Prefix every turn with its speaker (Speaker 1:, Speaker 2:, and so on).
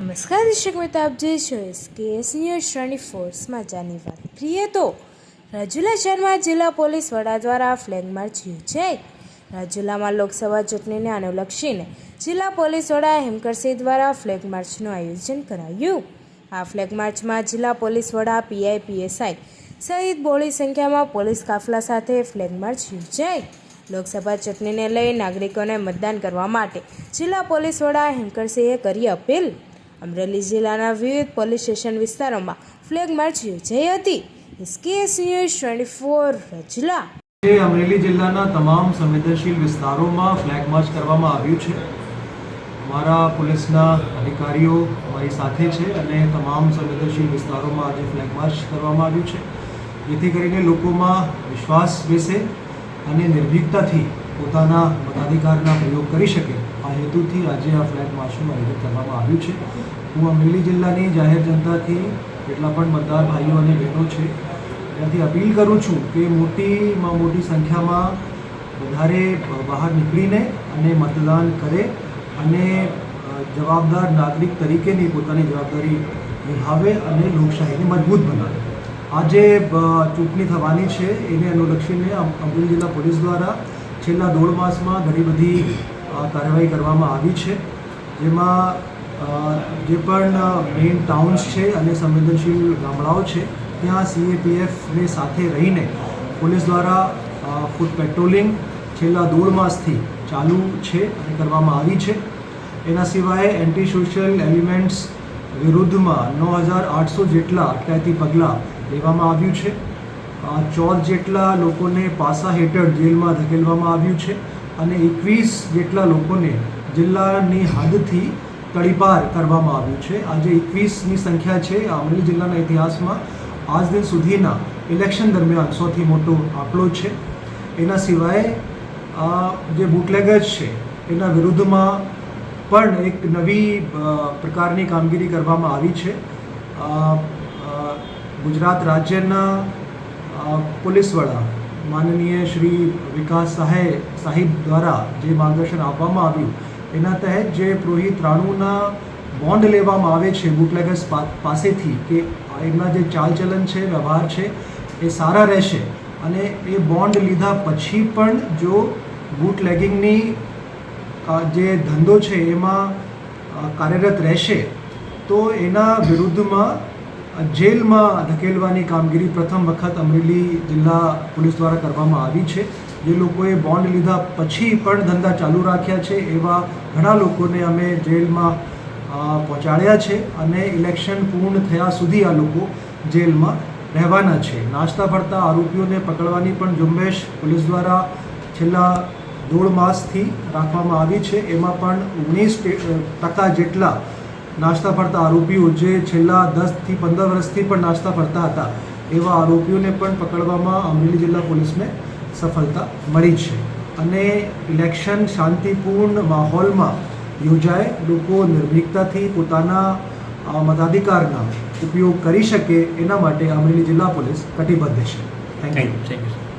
Speaker 1: નમસ્કાર, દર્શક મિત્રો, આપ જોઈ છો કે એસ ન્યૂઝ ટ્વેન્ટી ફોર વાત કરીએ તો રાજુલા શહેરમાં જિલ્લા પોલીસ વડા દ્વારા ફ્લેગ માર્ચ યોજાઈ રાજુલામાં લોકસભા ચૂંટણીને અનુલક્ષીને જિલ્લા પોલીસ વડા હેમકરસિંહ દ્વારા ફ્લેગ માર્ચનું આયોજન કરાયું. આ ફ્લેગ માર્ચમાં જિલ્લા પોલીસ વડા પીઆઈ પીએસઆઈ સહિત બોળી સંખ્યામાં પોલીસ કાફલા સાથે ફ્લેગ માર્ચ યોજાઈ લોકસભા ચૂંટણીને લઈ નાગરિકોને મતદાન કરવા માટે જિલ્લા પોલીસ વડા હેંકરસિંહે કરી અપીલ. અમરેલી જિલ્લાના વિવિધ પોલીસ સ્ટેશન વિસ્તારોમાં ફ્લેગ માર્ચ યોજાઈ હતી. SKS news twenty four રજલા.
Speaker 2: Amreli જિલ્લાના તમામ સંવેદનશીલ વિસ્તારોમાં ફ્લેગ માર્ચ કરવામાં આવ્યું છે. અમારા પોલીસના અધિકારીઓ અમારી સાથે છે અને તમામ સંવેદનશીલ વિસ્તારોમાં આજે ફ્લેગ માર્ચ કરવામાં આવ્યું છે. જેથી કરીને લોકોમાં વિશ્વાસ બેસે અને નિર્ભીકતાથી પોતાના મતાધિકારના પ્રયોગ કરી શકે. આ હેતુથી આજે આ ફ્લેગ માર્ચનું આયોજન કરવામાં આવ્યું છે. હું અમરેલી જિલ્લાની જાહેર જનતાથી જેટલા પણ મતદાર ભાઈઓ અને બહેનો છે ત્યાંથી અપીલ કરું છું કે મોટીમાં મોટી સંખ્યામાં વધારે બહાર નીકળીને અને મતદાન કરે અને જવાબદાર નાગરિક તરીકેની પોતાની જવાબદારી નિભાવે અને લોકશાહીને મજબૂત બનાવે. આજે ચૂંટણી થવાની છે. એને અનુલક્ષીને અમ- અમરેલી જિલ્લા પોલીસ દ્વારા છેલ્લા દોઢ માસમાં ઘણી બધી કાર્યવાહી કરવામાં આવી છે. જેમાં જે પણ મેઇન ટાઉન્સ છે અને સંવેદનશીલ ગામડાઓ છે, ત્યાં સીએપીએફની સાથે રહીને પોલીસ દ્વારા ફૂડ પેટ્રોલિંગ છેલ્લા દોઢ માસથી ચાલુ છે અને કરવામાં આવી છે. એના સિવાય એન્ટી સોશિયલ એલિમેન્ટ્સ વિરુદ્ધમાં નવ હજાર આઠસો જેટલા અટકાયતી પગલાં લેવામાં આવ્યું છે. ચોર જેટલા લોકોને પાસા હેઠળ જેલમાં ધકેલવામાં આવ્યું છે અને એકવીસ જેટલા લોકોને જિલ્લાની હદથી તડીપાર કરવામાં આવ્યું છે. આજે એકવીસની સંખ્યા છે અમરેલી જિલ્લાના ઇતિહાસમાં. આજ દિન સુધીના ઇલેક્શન દરમિયાન સૌથી મોટો આંકડો છે. એના સિવાય જે બુટલેગર્સ છે, એના વિરુદ્ધમાં પણ એક નવી પ્રકારની કામગીરી કરવામાં આવી છે. ગુજરાત રાજ્યના પોલીસ વડા માનનીય શ્રી વિકાસ સહાય સાહિબ દ્વારા જે માર્ગદર્શન આપવામાં આવ્યું, એના તહેત જે પુરોહિત રાણુના બોન્ડ લેવામાં આવે છે બુટલેગર્સ પાસેથી કે એમના જે ચાલચલન છે, વ્યવહાર છે, એ સારા રહેશે. અને એ બોન્ડ લીધા પછી પણ જો બુટલેગિંગની જે ધંધો છે એમાં કાર્યરત રહેશે, તો એના વિરુદ્ધમાં જેલમાં ધકેલવાની કામગીરી પ્રથમ વખત અમરેલી જિલ્લા પોલીસ દ્વારા કરવામાં આવી છે. જે લોકોએ બોન્ડ લીધા પછી પણ ધંધા ચાલુ રાખ્યા છે એવા ઘણા લોકોને અમે જેલમાં પહોંચાડ્યા છે અને ઇલેક્શન પૂર્ણ થયા સુધી આ લોકો જેલમાં રહેવાના છે. નાસ્તા ફરતા આરોપીઓને પકડવાની પણ ઝુંબેશ પોલીસ દ્વારા છેલ્લા દોઢ માસથી રાખવામાં આવી છે. એમાં પણ ઓગણીસ ટકા જેટલા નાસ્તા ફરતા આરોપીઓ જે છેલ્લા દસથી પંદર વર્ષથી પણ નાસ્તા ફરતા હતા. એવા આરોપીઓને પણ પકડવામાં અમરેલી જિલ્લા પોલીસને સફળતા મળી છે. અને ઇલેક્શન શાંતિપૂર્ણ માહોલમાં યોજાય, લોકો નિર્ભીકતાથી પોતાના મતાધિકારના ઉપયોગ કરી શકે એના માટે અમરેલી જિલ્લા પોલીસ કટિબદ્ધ છે.
Speaker 3: Thank you thank you